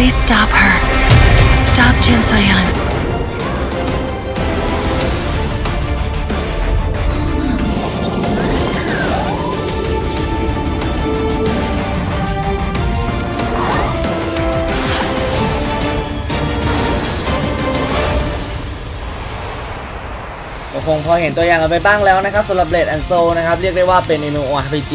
Please stop her. Stop Jin Soyeon. ก็คงพอเห็นตัวอย่างกันไปบ้างแล้วนะครับสำหรับ Blade and Soul นะครับ เรียกได้ว่าเป็น MMORPG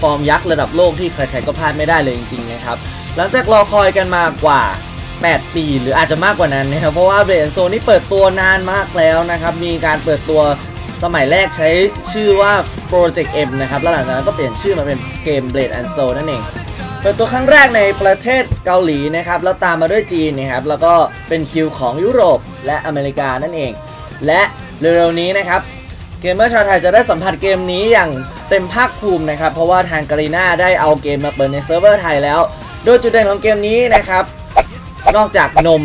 ฟอร์มยักษ์ระดับโลกที่ใครๆก็พลาดไม่ได้เลยจริงๆนะครับ หลังจากรอคอยกันมากว่า 8 ปีหรืออาจจะมากกว่านั้นนะครับ เพราะว่า Blade and Soul นี่เปิดตัวนานมากแล้วนะครับ มีการเปิดตัวสมัยแรกใช้ชื่อว่า Project M นะครับ แล้วหลังจากนั้นก็เปลี่ยนชื่อมาเป็นเกม Blade and Soul นั่นเอง เปิดตัวครั้งแรกในประเทศเกาหลีนะครับ แล้วตามมาด้วยจีนนะครับ แล้วก็เป็นคิวของยุโรปและอเมริกานั่นเอง และเร็วๆนี้นะครับเกมเมอร์ชาวไทยจะได้สัมผัสเกมนี้อย่างเต็มภาคภูมินะครับ เพราะว่าทางการีนาได้เอาเกมมาเปิดในเซิร์ฟเวอร์ไทยแล้ว โดยจุดเด่นของเกมนี้นะครับ นอกจากนม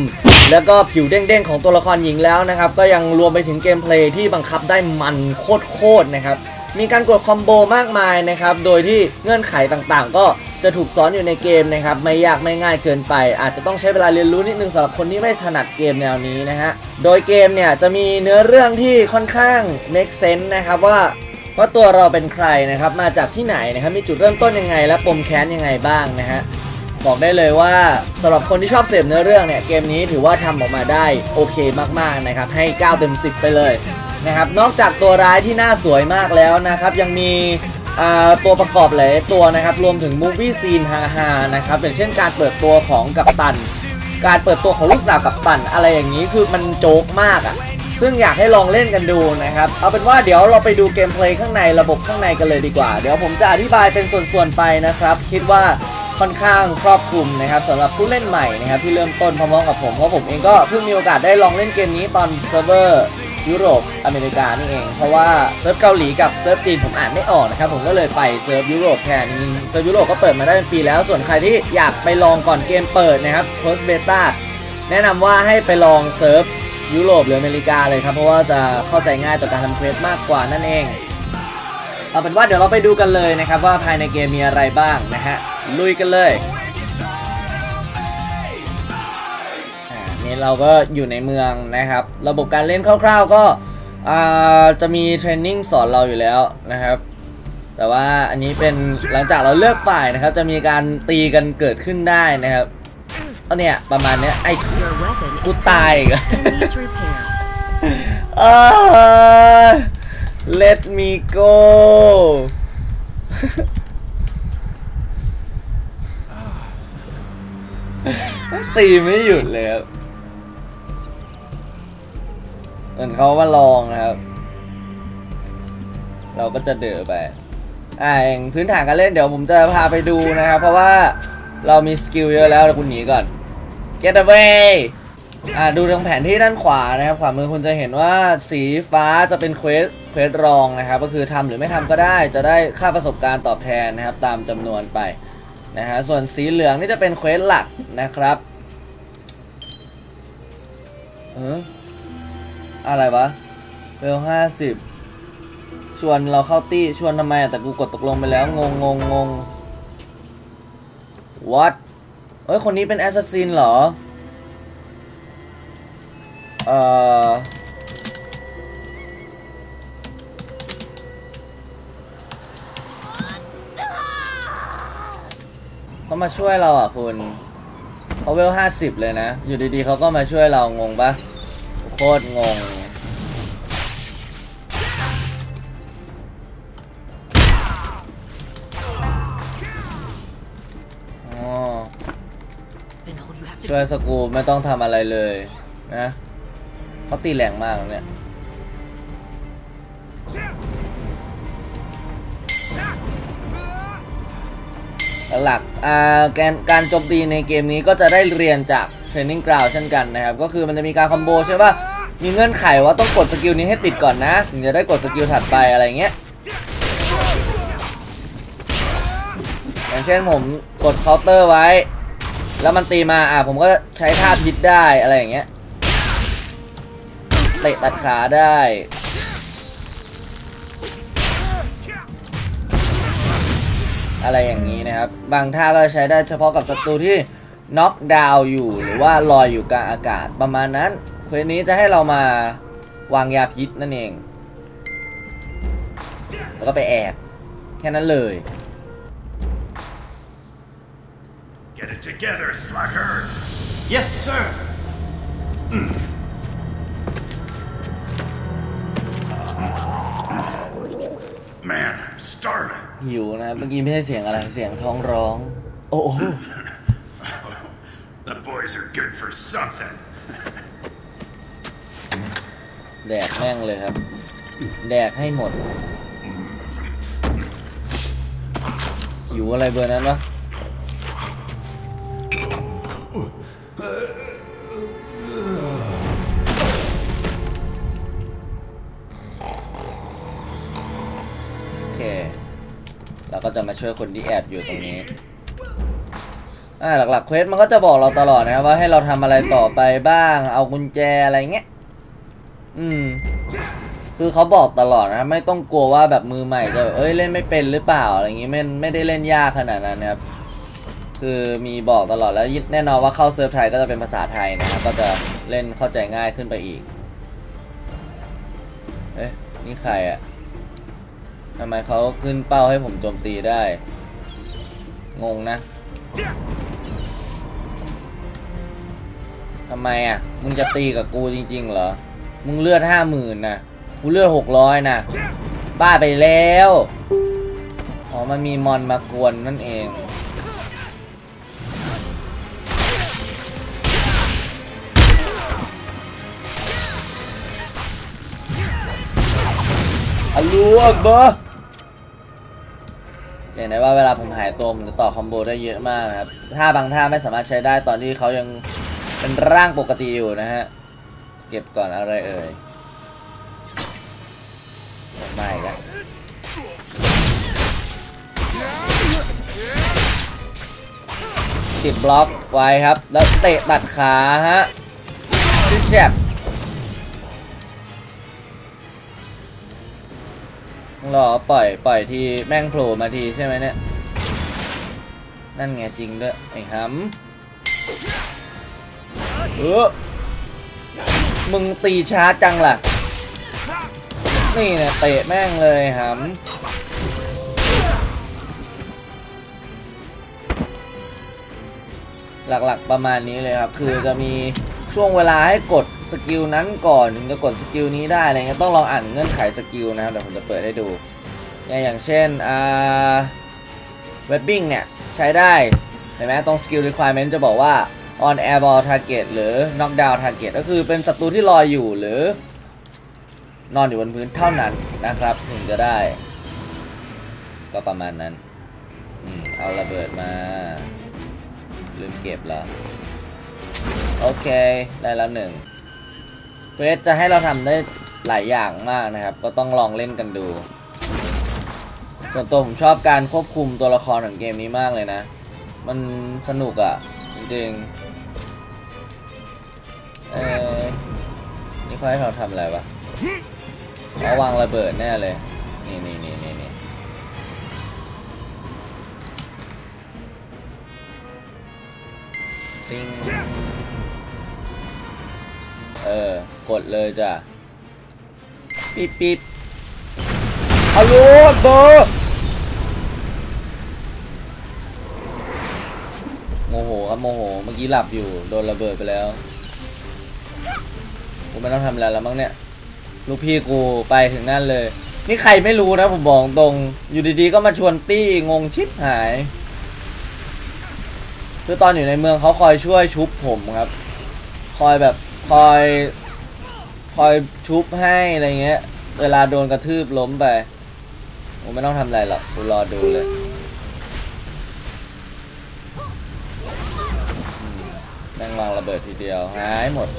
แล้วก็ผิวเด้งๆของตัวละครหญิงแล้วนะครับ ก็ยังรวมไปถึงเกมเพลย์ที่บังคับได้มันโคตรๆนะครับ มีการกดคอมโบมากมายนะครับ โดยที่เงื่อนไขต่างๆ ก็จะถูกสอนอยู่ในเกมนะครับ ไม่ยากไม่ง่ายเกินไป อาจจะต้องใช้เวลาเรียนรู้นิดนึงสำหรับคนที่ไม่ถนัดเกมแนวนี้นะฮะ โดยเกมเนี่ยจะมีเนื้อเรื่องที่ค่อนข้าง make sense นะครับว่าว่าตัวเราเป็นใครนะครับ มาจากที่ไหนนะครับ มีจุดเริ่มต้นยังไง และปมแค้นยังไงบ้างนะฮะ บอกได้เลยว่าสำหรับคนที่ชอบเสพเนื้อเรื่องเนี่ยเกมนี้ถือว่าทำออกมาได้โอเคมากๆนะครับให้ 9 เต็ม 10 ไปเลยนะครับนอกจากตัวร้ายที่น่าสวยมากแล้วนะครับยังมีอ่าตัวประกอบหลายตัวนะครับรวมถึงมูฟวี่ซีนฮาๆนะครับอย่างเช่นการเปิดตัวของกัปตัน การเปิดตัวของลูกสาวกัปตัน อะไรอย่างนี้คือมันโจ๊กมากอะ่ะซึ่งอยากให้ลองเล่นกันดูนะครับ เอาเป็นว่าเดี๋ยวเราไปดูเกมเพลย์ข้างในระบบข้างในกันเลยดีกว่า เดี๋ยวผมจะอธิบายเป็นส่วนๆไปนะครับ คิดว่า ค่อนข้างครอบคลุมนะครับสำหรับผู้เล่นใหม่นะครับที่เริ่มต้นพร้อมๆกับผมเพราะผมเองก็เพิ่งมีโอกาสได้ลองเล่นเกมนี้ตอนเซิร์ฟเวอร์ยุโรปอเมริกานี่เอง เพราะว่าเซิร์ฟเกาหลีกับเซิร์ฟจีนผมอ่านไม่ออกนะครับผมก็เลยไปเซิร์ฟยุโรปแทนจริงเซิร์ฟยุโรปก็เปิดมาได้เป็นปีแล้ว ส่วนใครที่อยากไปลองก่อนเกมเปิดนะครับ post beta แนะนำว่าให้ไปลองเซิร์ฟยุโรปหรืออเมริกาเลยครับเพราะว่าจะเข้าใจง่ายต่อการทำเควสมากกว่านั่นเอง เอาเป็นว่าเดี๋ยวเราไปดูกันเลยนะครับว่าภายในเกมมีอะไรบ้างนะฮะลุยกันเลยนี่เราก็อยู่ในเมืองนะครับ ระบบการเล่นคร่าวๆก็จะมีเทรนนิ่งสอนเราอยู่แล้วนะครับ แต่ว่าอันนี้เป็นหลังจากเราเลือกฝ่ายนะครับ จะมีการตีกันเกิดขึ้นได้นะครับเอาเนี่ยประมาณเนี้ยไอ้กูตายอีกเออ let me go ตี ไม่หยุดเลยครับเหมือนเขามาลองนะครับ เราก็จะเดือไปอ่าอย่างพื้นฐานการเล่นเดี๋ยวผมจะพาไปดูนะครับ เพราะว่าเรามีสกิลเยอะแล้วเดี๋ยวคุณหนีก่อน get away อ่าดูตรงแผนที่ด้านขวานะครับ ขวามือคุณจะเห็นว่าสีฟ้าจะเป็นเควสเควสรองนะครับ ก็คือทำหรือไม่ทำก็ได้ จะได้ค่าประสบการณ์ตอบแทนนะครับ ตามจำนวนไปนะฮะ ส่วนสีเหลืองนี่จะเป็นเควสหลักนะครับเอออะไรวะเวลห้าสิบชวนเราเข้าตี้ชวนทำไมแต่กูกดตกลงไปแล้ว งงงงงง what เอ้ย คนนี้เป็นแอสซัสซินเหรอ เอ่อเขามาช่วยเราอะคุณเขาเวลห้าสิบเลยนะ อยู่ดีๆเขาก็มาช่วยเรางงปะโคตรงงอ๋อช่วยสกรูไม่ต้องทำอะไรเลยนะ เขาตีแรงมากเนี่ยหลักการการโจมตีในเกมนี้ก็จะได้เรียนจากเทรนนิ่งกราวเช่นกันนะครับ ก็คือมันจะมีการคอมโบใช่ป่ะ มีเงื่อนไขว่าต้องกดสกิลนี้ให้ติดก่อนนะ ถึงจะได้กดสกิลถัดไปอะไรเงี้ย อย่างเช่นผมกดเคาน์เตอร์ไว้ แล้วมันตีมาอะผมก็ใช้ท่าพิษได้อะไรอย่างเงี้ย เตะตัดขาได้ อะไรอย่างนี้นะครับ บางท่าก็ใช้ได้เฉพาะกับศัตรูที่น็อกดาวน์อยู่หรือว่าลอยอยู่กลางอากาศประมาณนั้นเควสนี้จะให้เรามาวางยาพิษนั่นเอง แล้วก็ไปแอบแค่นั้นเลย Get it together, slacker! Yes, sir. Man, I'm starving. หิวนะ เมื่อกี้ไม่ใช่เสียงอะไร เสียงท้องร้อง โอ้โห The boys are good for something. แดกแม่งเลยครับ แดกให้หมด หิวอะไรเบอร์นั้นวะ ก็จะมาช่วยคนที่แอบอยู่ตรงนี้อ่าหลักๆเควสมันก็จะบอกเราตลอดนะครับว่าให้เราทำอะไรต่อไปบ้าง เอากุญแจอะไรเงี้ยอืม คือเขาบอกตลอดนะไม่ต้องกลัวว่าแบบมือใหม่จะเอ้ยเล่นไม่เป็นหรือเปล่าอะไรอย่างงี้ไม่ไม่ได้เล่นยากขนาดนั้นนะครับคือมีบอกตลอดแล้วแน่นอนว่าเข้าเซิร์ฟไทยก็จะเป็นภาษาไทยนะครับก็จะเล่นเข้าใจง่ายขึ้นไปอีกเอ๊ะนี่ใครอะ ทำไมเขาขึ้นเป้าให้ผมโจมตีได้ งงนะทำไมอะ มึงจะตีกับกูจริง ๆ เหรอ มึงเลือดห้าหมื่นนะกูเลือดหกร้อยนะบ้าไปแล้ว อ๋อ มันมีมอนมากวนนั่นเอง อัลลูอักเบอร์อย่างไรว่าเวลาผมหายตัวผมจะต่อคอมโบได้เยอะมากนะครับถ้าบางท่าไม่สามารถใช้ได้ตอนที่เขายังเป็นร่างปกติอยู่นะฮะ เก็บก่อนอะไรเอ่ยไม่ละติดบล็อกไว้ครับ แล้วเตะตัดขาฮะซิแจบ รอปล่อยปล่อยทีแม่งโผล่มาทีใช่ไหมเนี่ย นั่นไงจริงด้วยไอ้หำเออมึงตีช้าจังล่ะ นี่เนี่ยเตะแม่งเลยหำหลักๆประมาณนี้เลยครับ คือจะมี ช่วงเวลาให้กดสกิลนั้นก่อนถึงจะกดสกิลนี้ได้อะไรเงี้ยต้องลองอ่านเงื่อนไขสกิลนะครับเดี๋ยวผมจะเปิดให้ดูอย่างเช่นอ่าเว็บบิ้งเนี่ยใช้ได้เห็นไหมตรง skill requirement จะบอกว่า on airball target หรือ knockdown target ก็คือเป็นศัตรูที่ลอยอยู่หรือ นอนอยู่บนพื้นเท่านั้นนะครับถึงจะได้ ก็ประมาณนั้นอืมเอาระเบิดมา ลืมเก็บแล้ว โอเค ได้แล้วหนึ่งเฟสจะให้เราทำได้หลายอย่างมากนะครับ ก็ต้องลองเล่นกันดู ส่วนตัวผมชอบการควบคุมตัวละครของเกมนี้มากเลยนะ มันสนุกอะ่ะ จริงๆเอ้นี่เขาให้เราทำอะไรวะเอาวางระเบิดแน่เลย นี่นี่นี่นี่นี่ติง เออกดเลยจ้ะปิ๊บปิ๊บฮัลโหลเบอร์โมโหครับโมโห เมื่อกี้หลับอยู่ โดนระเบิดไปแล้วกูไม่ต้องทำอะไรแล้วมั้งเนี่ย ลูกพี่กูไปถึงนั่นเลย นี่ใครไม่รู้นะผมบอกตรง อยู่ดีๆก็มาชวนตี้งงชิบหาย คือตอนอยู่ในเมืองเขาคอยช่วยชุบผมครับ คอยแบบ คอย คอยชุบให้อะไรเงี้ย เวลาโดนกระทืบล้มไปผมไม่ต้องทำอะไรหรอกกูรอดูเลยแม่งวางระเบิดทีเดียว หายหมด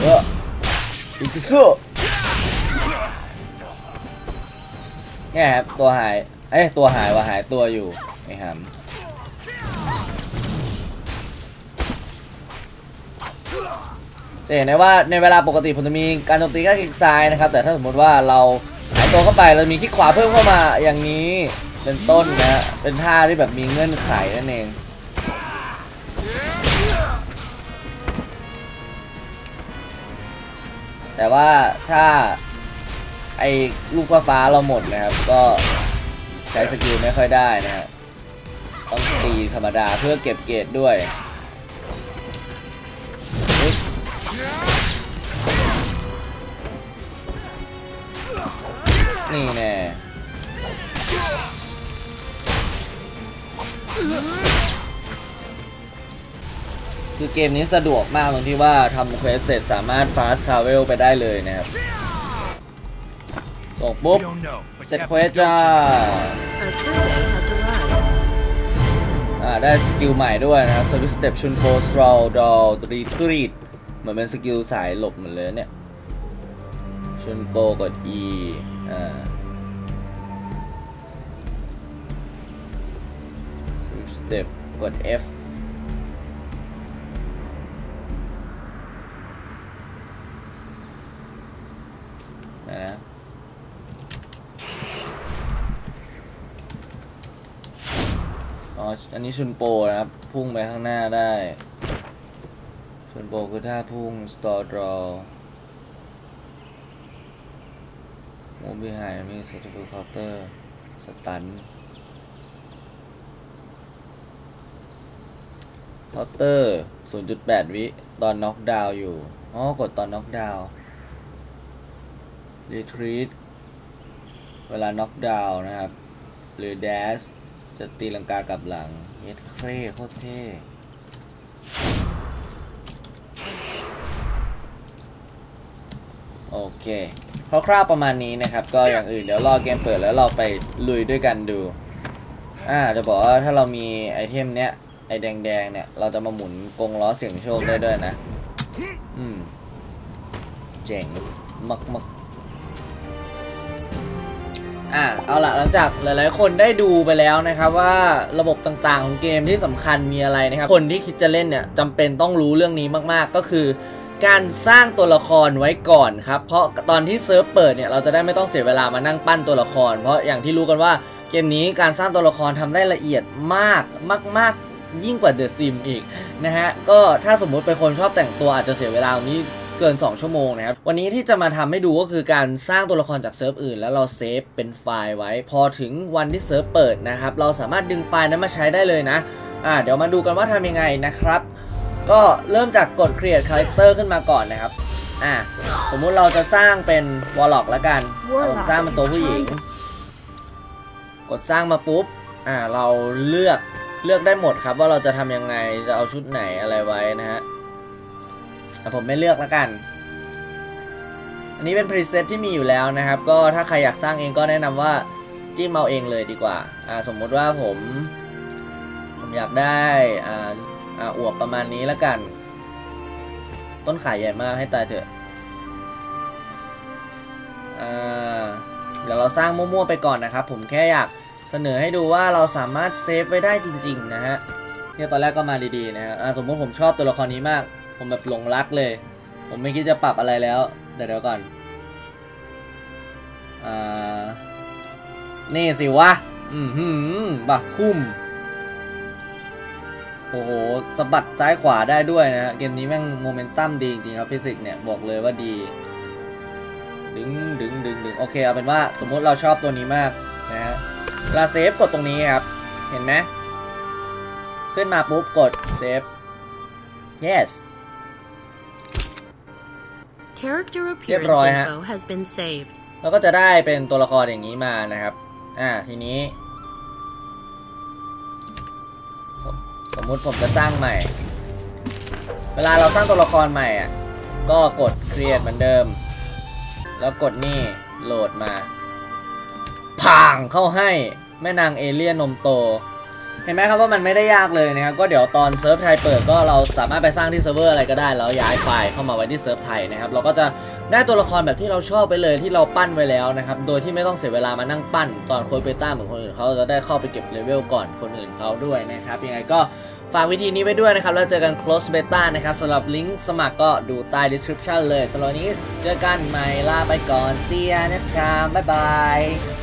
เอออีกสู้ เนี่ยครับตัวหาย เอ้ยตัวหายว่าหายตัวอยู่ไอ้หำจะเห็นได้ว่าในเวลาปกติผมจะมีการโจมตีแค่คลิกซ้ายนะครับ แต่ถ้าสมมติว่าเราหายตัวเข้าไปเรามีคลิกขวาเพิ่มเข้ามาอย่างนี้เป็นต้นนะฮะเป็นท่าที่แบบมีเงื่อนไขนั่นเองแต่ว่าถ้า ไอ้ลูกฟ้าเราหมดนะครับ ก็ใช้สกิลไม่ค่อยได้นะฮะต้องตีธรรมดาเพื่อเก็บเกรดด้วยนี่แน่คือเกมนี้สะดวกมากตรงที่ว่าทำเควสเสร็จสามารถ fast travel ไปได้เลยนะครับ ส่งปุ๊บ don't know, but เสร็จ Captain เควสจ้า A survey has arrived. อ่าได้สกิลใหม่ด้วยนะครับ Service Step ชุนโ o สตรอลดอลตรีตรีดเหมือนเป็นสกิลสายหลบเหมือนเลยเนี่ยชุนโปกด E อ่า Service Step กด F นะนะ อ๋ออันนี้ชุนโปนะครับ พุ่งไปข้างหน้าได้ชุนโปคือท่าพุ่ง store draw move behind มี settle counter สตันเคาน์เตอร์ 0.8 วิ ตอนน็อกดาวน์อยู่ อ๋อ กดตอนน็อกดาวน์ retreat เวลาน็อกดาวน์นะครับ หรือ dash จะตีลังกากลับหลังเฮ็ดเคร่โคตรเท่โอเคคร่าวๆประมาณนี้นะครับ ก็อย่างอื่นเดี๋ยวรอเกมเปิดแล้วเราไปลุยด้วยกันดู อ่าจะบอกว่าถ้าเรามีไอเทมเนี้ย ไอแดงๆเนี่ย เราจะมาหมุนกงล้อเสียงโชคได้ด้วยนะ อืม เจ๋งมากๆ อะเอาละหลังจากหลายๆ คนได้ดูไปแล้วนะครับว่าระบบต่างๆ ของเกมที่สำคัญมีอะไรนะครับ คนที่คิดจะเล่นเนี่ยจำเป็นต้องรู้เรื่องนี้มากๆ ก็คือ การสร้างตัวละครไว้ก่อนครับ เพราะตอนที่เซิร์ฟเปิดเนี่ยเราจะได้ไม่ต้องเสียเวลามานั่งปั้นตัวละคร เพราะอย่างที่รู้กันว่าเกมนี้การสร้างตัวละครทำได้ละเอียดมากมาก ๆ ยิ่งกว่า The Sim อีกนะฮะก็ถ้าสมมุติเป็นคนชอบแต่งตัวอาจจะเสียเวลาตรงนี้ เกิน 2 ชั่วโมงนะครับ วันนี้ที่จะมาทำให้ดูก็คือการสร้างตัวละครจากเซิร์ฟอื่น แล้วเราเซฟเป็นไฟล์ไว้ พอถึงวันที่เซิร์ฟเปิดนะครับ เราสามารถดึงไฟล์นั้นมาใช้ได้เลยนะอ่าเดี๋ยวมาดูกันว่าทำยังไงนะครับ ก็เริ่มจากกด create character ขึ้นมาก่อนนะครับอ่าสมมุติเราจะสร้างเป็น warlock แล้วกันเราสร้างเป็นตัวผู้หญิง กดสร้างมาปุ๊บอ่าเราเลือกเลือกได้หมดครับว่าเราจะทำยังไงจะเอาชุดไหนอะไรไว้นะฮะ แต่ผมไม่เลือกแล้วกัน อันนี้เป็นพรีเซตที่มีอยู่แล้วนะครับ ก็ถ้าใครอยากสร้างเองก็แนะนำว่าจิ้มเอาเองเลยดีกว่าอ่า สมมุติว่าผม ผมอยากได้อ่าอ่าอวบประมาณนี้แล้วกัน ต้นขาใหญ่มากให้ตายเถอะอ่าเดี๋ยวเราสร้างมั่วๆไปก่อนนะครับ ผมแค่อยากเสนอให้ดูว่าเราสามารถเซฟไว้ได้จริง ๆ นะฮะเนี่ยตอนแรกก็มาดีๆนะฮะอ่าสมมติผมชอบตัวละครนี้มาก ผมแบบหลงรักเลย ผมไม่คิดจะปรับอะไรแล้ว เดี๋ยวเดี๋ยวก่อนอ่านี่สิวะ อืมหืมบักคุ้ม โอ้โหสะบัดซ้ายขวาได้ด้วยนะฮะ เกมนี้แม่งโมเมนตัมดีจริงครับฟิสิกส์เนี่ย บอกเลยว่าดี ดึงดึงดึงดึงโอเค เอาเป็นว่าสมมุติเราชอบตัวนี้มากนะฮะเวลาเซฟกดตรงนี้ครับ เห็นไหมขึ้นมาปุ๊บกดเซฟ yes Character เรียบ appearance ร้อยฮะ info has been saved. เราก็จะได้เป็นตัวละครอย่างนี้มานะครับ อ่า ทีนี้สมสมมุติผมจะสร้างใหม่ เวลาเราสร้างตัวละครใหม่อะ ก็กด create เหมือนเดิม แล้วกดนี่โหลดมาผ่างเข้าให้แม่นางเอเลี่ยนนมโต เห็นไหมครับว่ามันไม่ได้ยากเลยนะครับก็เดี๋ยวตอนเซิร์ฟไทยเปิดก็เราสามารถไปสร้างที่เซิร์ฟเวอร์อะไรก็ได้แล้วย้ายไฟล์เข้ามาไว้ที่เซิร์ฟไทยนะครับเราก็จะได้ตัวละครแบบที่เราชอบไปเลยที่เราปั้นไว้แล้วนะครับโดยที่ไม่ต้องเสียเวลามานั่งปั้น ตอนโคยเบต้าเหมือนคนอื่นเขาจะได้เข้าไปเก็บเลเวลก่อนคนอื่นเขาด้วยนะครับยังไงก็ฝากวิธีนี้ไว้ด้วยนะครับ แล้วเจอกัน close beta นะครับสำหรับลิงก์สมัครก็ดูใต้ description เลยสำหรับนี้เจอกันใหม่ลาไปก่อน see ya next time บ๊ายบาย